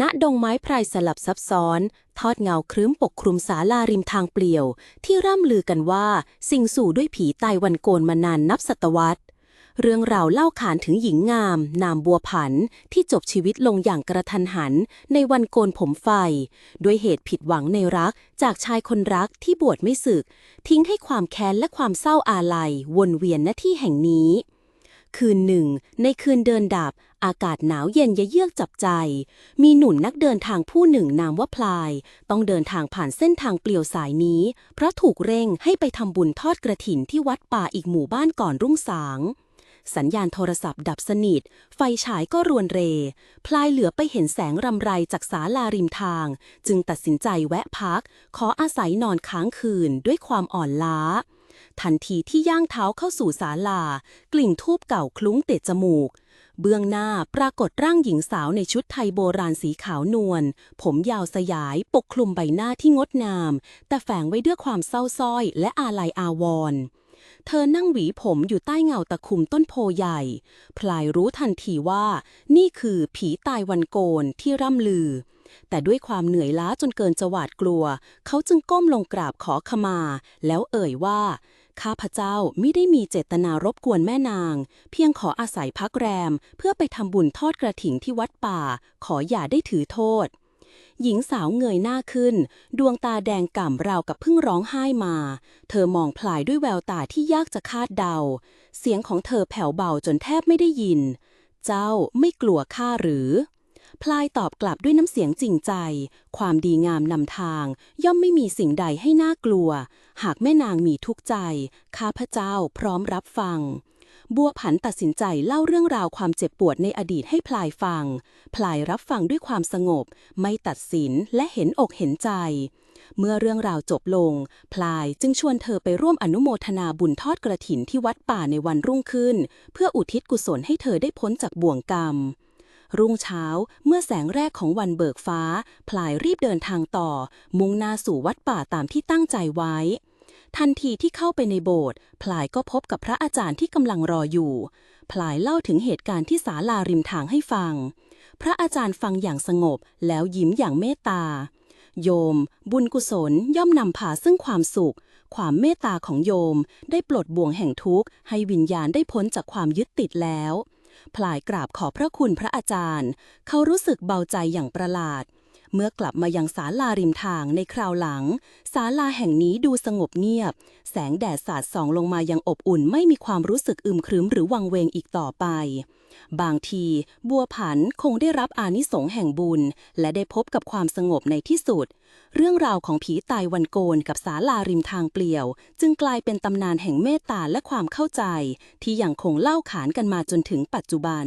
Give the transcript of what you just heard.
ณดงไม้ไพรสลับซับซ้อน ทอดเงาครึ้มปกคลุมศาลาริมทางเปลี่ยว ที่ร่ำลือกันว่า สิงสู่ด้วยผีตายวันโกนมานานนับศตวรรษ เรื่องราวเล่าขานถึงหญิงงาม นามบัวผัน ที่จบชีวิตลงอย่างกระทันหัน ในวันโกนผมไฟ ด้วยเหตุผิดหวังในรักจากชายคนรักที่บวชไม่สึก ทิ้งให้ความแค้นและความเศร้าอาลัย วนเวียนณที่แห่งนี้คืนหนึ่ง ในคืนเดินดับ อากาศหนาวเย็นยะเยือกจับใจ มีหนุ่นนักเดินทางผู้หนึ่งนามว่าพลาย ต้องเดินทางผ่านเส้นทางเปลี่ยวสายนี้ เพราะถูกเร่งให้ไปทำบุญทอดกระถินที่วัดป่าอีกหมู่บ้านก่อนรุ่งสาง สัญญาณโทรศัพท์ดับสนิท ไฟฉายก็รวนเร พลายเหลือไปเห็นแสงรำไรจากศาลาริมทาง จึงตัดสินใจแวะพัก ขออาศัยนอนค้างคืนด้วยความอ่อนล้า ทันทีที่ย่างเท้าเข้าสู่ศาลา กลิ่นทูบเก่าคลุ้งเตะจมูก เบื้องหน้าปรากฏร่างหญิงสาวในชุดไทยโบราณสีขาวนวล ผมยาวสยายปกคลุมใบหน้าที่งดงาม แต่แฝงไว้ด้วยความเศร้าส้อยและอาลัยอาวรณ์เธอนั่งหวีผมอยู่ใต้เงาตะคุมต้นโพใหญ่ พลายรู้ทันทีว่า นี่คือผีตายวันโกนที่ร่ำลือ แต่ด้วยความเหนื่อยล้าจนเกินจะหวาดกลัว เขาจึงก้มลงกราบขอขมา แล้วเอ่ยว่า ข้าพเจ้าไม่ได้มีเจตนารบกวนแม่นาง เพียงขออาศัยพักแรม เพื่อไปทำบุญทอดกระถิ่งที่วัดป่า ขออย่าได้ถือโทษ หญิงสาวเงยหน้าขึ้น ดวงตาแดงก่ำราวกับเพิ่งร้องไห้มา เธอมองพลายด้วยแววตาที่ยากจะคาดเดา เสียงของเธอแผ่วเบาจนแทบไม่ได้ยิน เจ้าไม่กลัวข้าหรือ พลายตอบกลับด้วยน้ำเสียงจริงใจ ความดีงามนำทาง ย่อมไม่มีสิ่งใดให้น่ากลัว หากแม่นางมีทุกข์ใจ ข้าพเจ้าพร้อมรับฟัง บัวผันตัดสินใจเล่าเรื่องราวความเจ็บปวดในอดีตให้พลายฟัง พลายรับฟังด้วยความสงบ ไม่ตัดสินและเห็นอกเห็นใจ เมื่อเรื่องราวจบลง พลายจึงชวนเธอไปร่วมอนุโมทนาบุญทอดกระถินที่วัดป่าในวันรุ่งขึ้น เพื่ออุทิศกุศลให้เธอได้พ้นจากบ่วงกรรม รุ่งเช้าเมื่อแสงแรกของวันเบิกฟ้า พลายรีบเดินทางต่อ มุ่งหน้าสู่วัดป่าตามที่ตั้งใจไว้ ทันทีที่เข้าไปในโบสถ์พลายก็พบกับพระอาจารย์ที่กำลังรออยู่ พลายเล่าถึงเหตุการณ์ที่ศาลาริมทางให้ฟัง พระอาจารย์ฟังอย่างสงบแล้วยิ้มอย่างเมตตา โยม บุญกุศลย่อมนำพาซึ่งความสุขความเมตตาของโยมได้ปลดบ่วงแห่งทุกข์ให้วิญญาณได้พ้นจากความยึดติดแล้ว พลายกราบขอพระคุณพระอาจารย์ เขารู้สึกเบาใจอย่างประหลาด เมื่อกลับมายังศาลาริมทางในคราวหลังศาลาแห่งนี้ดูสงบเงียบ แสงแดดสาดส่องลงมายังอบอุ่นไม่มีความรู้สึกอึมครึ้มหรือวังเวงอีกต่อไป บางทีบัวผันคงได้รับอานิสงส์แห่งบุญ และได้พบกับความสงบในที่สุด เรื่องราวของผีตายวันโกนกับศาลาริมทางเปลี่ยว จึงกลายเป็นตำนานแห่งเมตตาและความเข้าใจ ที่ยังคงเล่าขานกันมาจนถึงปัจจุบัน